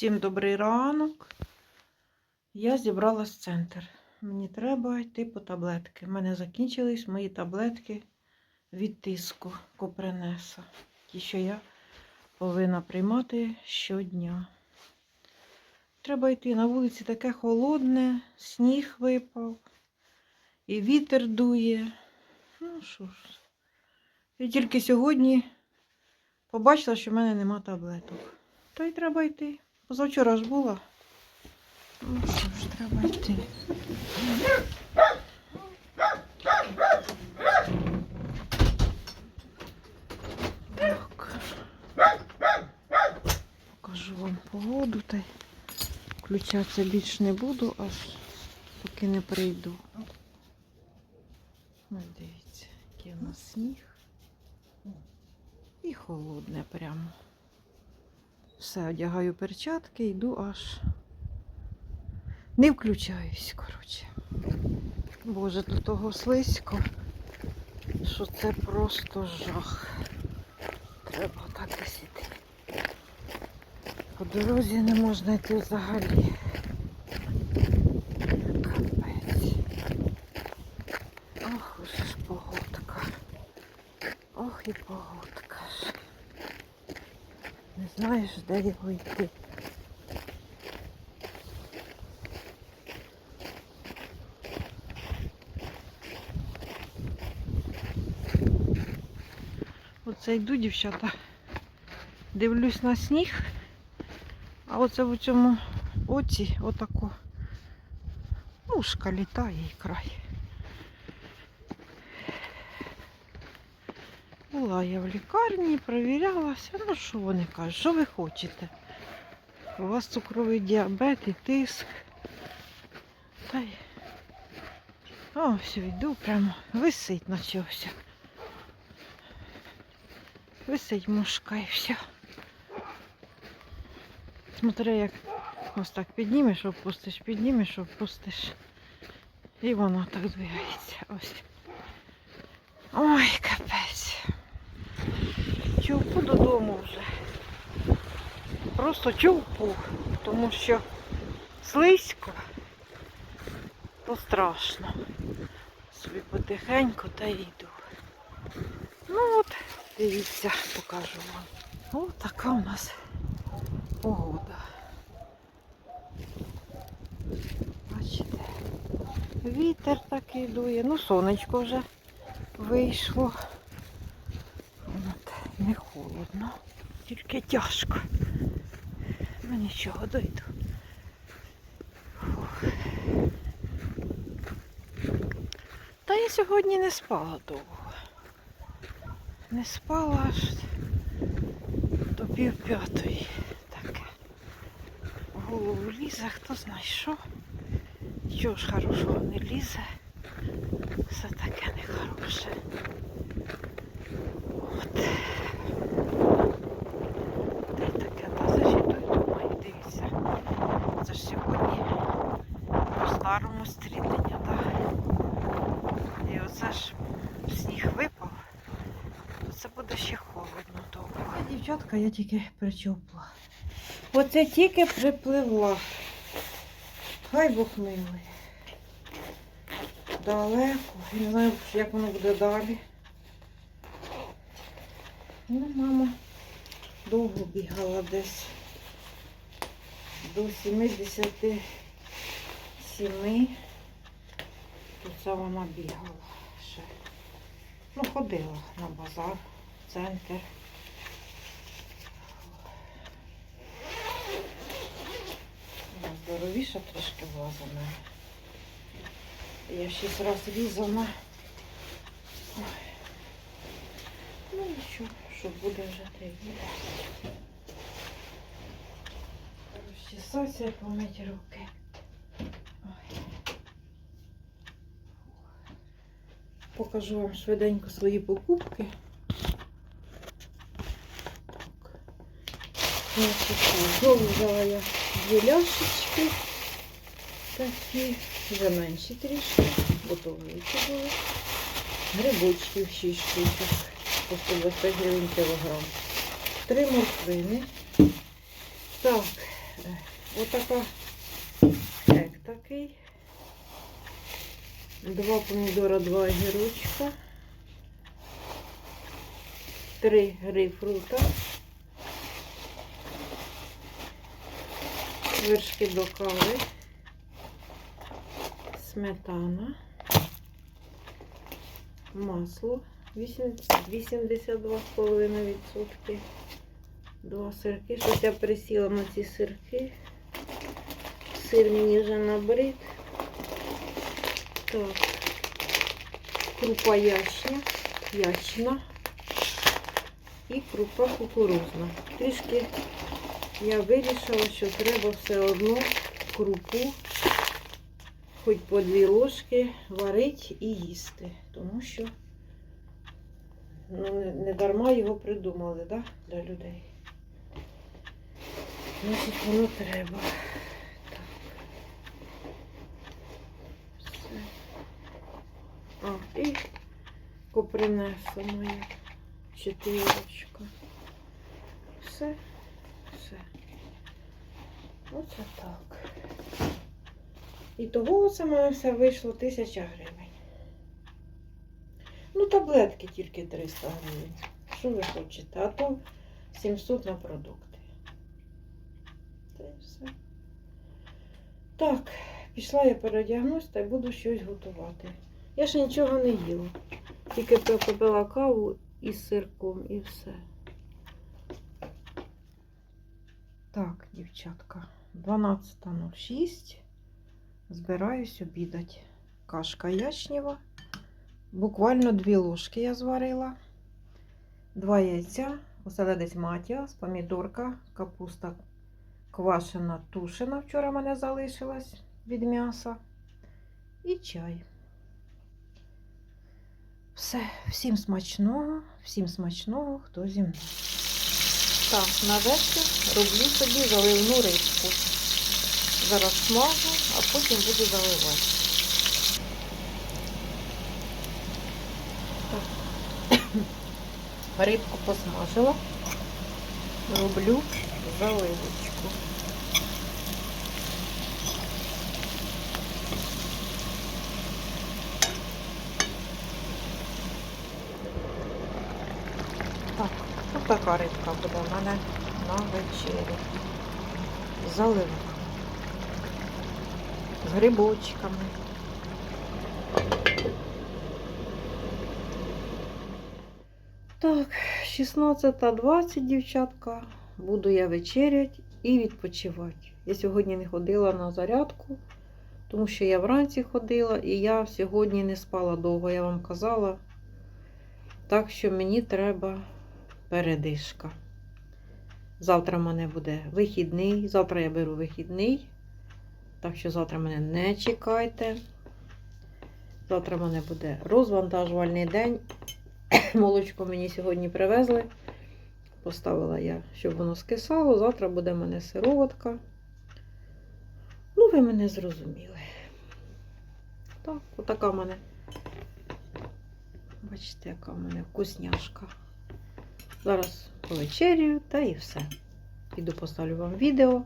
Всім добрий ранок. Я зібралась в центр. Мені треба йти по таблетки. У мене закінчились мої таблетки від тиску Копринеса. Ті, що я повинна приймати щодня. Треба йти на вулиці таке холодне, сніг випав, і вітер дує. Ну що ж. І тільки сьогодні побачила, що в мене нема таблеток. Та й треба йти. Позавчора ж була. Ну що ж, треба йти. Так. Покажу вам погоду та й включатися більш не буду, аж поки не прийду. Ось дивіться, який у нас сніг. І холодне прямо. Все, одягаю перчатки, йду аж. Не включаюсь, коротше. Боже, до того слизько, що це просто жах. Треба так десь іти. По дорозі не можна йти взагалі. Капець. Ох, уже ж погодка. Ох і погодка. Не знаєш, де його йти. Оце йду, дівчата. Дивлюсь на сніг, а оце в цьому оці отако мушка літає і край. Була я в лікарні, провірялася. Ну, що вони кажуть, що ви хочете? У вас цукровий діабет і тиск. Та й... О, все, йду прямо. Висить наче все. Висить мушка і все. Смотри, як ось так піднімеш, опустиш, піднімеш, опустиш. І воно так двигається. Ось. Ой. Човпу додому вже. Просто човпу, тому що слизько, то страшно. Собі потихеньку та йду. Ну от, дивіться, покажу вам. Ось така у нас погода. Бачите, вітер такий дує, ну сонечко вже вийшло. Не холодно, тільки тяжко. Ну нічого, дойду. Фух. Та я сьогодні не спала довго. Не спала аж до пів п'ятої. Таке. Голову лізе, хто знає що. Чого ж хорошого не лізе. Все таке нехороше. От. Та й таке, та за що той думаю, дивіться. Це ж сьогодні по-старому стрілення, так? І оце ж сніг випав, це буде ще холодно довго. Дівчатка, я тільки причопла. Оце тільки припливла. Хай Бог милий. Далеко. Я не знаю, як воно буде далі. Ну, мама довго бігала десь до 77. Тут це вона бігала ще. Ну, ходила на базар, в центр. Здоровіша трошки була за мене. Я шість разів різана. Ну нічого, що буде вже те буде. Розчесався і помить руки. Покажу вам швиденько свої покупки. Знову взяла я дві ляшечки. Такі, вже менші трішки, готовуючі були. Грибочків 6 штучок по 125 гривень кілограм. Три морквини. Так, Е, Отака ек такий. Два помідора, два огірочка. Три грейпфрута. Вершки до кави. Сметана. Масло 82,5%. Два сирки. Щось я присіла на ці сирки. Сир мені вже набрид. Так. Крупа ячня. Ячна. І крупа кукурузна. Трішки я вирішила, що треба все одно крупу, хоч по дві ложки, варити і їсти. Тому що ну, не, дарма його придумали, да? для людей. Значить, воно треба. Так. Все. А, і копринеса моя чотирочка. Все, все. Оце так. І того це мене все вийшло тисяча гривень. Ну, таблетки тільки 300 гривень. Що ви хочете? А то 700 на продукти. Та й все. Так, пішла я переодягнусь та буду щось готувати. Я ще нічого не їла. Тільки попила каву із сирком і все. Так, дівчатка, 12.06. Збираюсь обідати. Кашка ячнєва. Буквально дві ложки я зварила. Два яйця, оселедець матіас, помідорка, капуста квашена, тушена. Вчора мене залишилась від м'яса. І чай. Все, всім смачного, всім смачного, хто зі мною. Так, на роблю собі заливну рибку. Зараз смажу, а потім буду заливати. Так. Рибку посмажила. Роблю заливочку. Так, ось така рибка буде в мене на вечерю. Заливна. З грибочками. Так, 16.20, дівчатка. Буду я вечерять і відпочивати. Я сьогодні не ходила на зарядку, тому що я вранці ходила і я сьогодні не спала довго, я вам казала. Так що мені треба передишка. Завтра в мене буде вихідний. Завтра я беру вихідний. Так що завтра мене не чекайте. Завтра в мене буде розвантажувальний день. Молочко мені сьогодні привезли. Поставила я, щоб воно скисало. Завтра буде в мене сироватка. Ну, ви мене зрозуміли. Так, отака в мене. Бачите, яка в мене вкусняшка. Зараз повечерю та і все. Піду поставлю вам відео.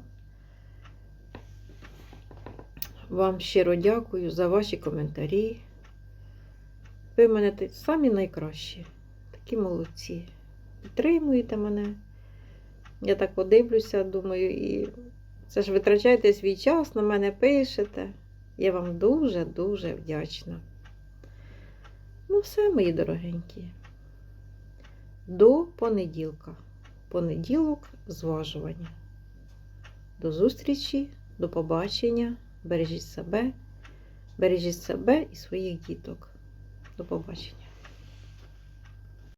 Вам щиро дякую за ваші коментарі. Ви мене самі найкращі. Такі молодці. Підтримуєте мене. Я так подивлюся, думаю, і це ж витрачаєте свій час, на мене пишете. Я вам дуже-дуже вдячна. Ну, все, мої дорогенькі. До понеділка. Понеділок зважування. До зустрічі, до побачення. Бережіть себе, бережіть себе і своїх діток. До побачення.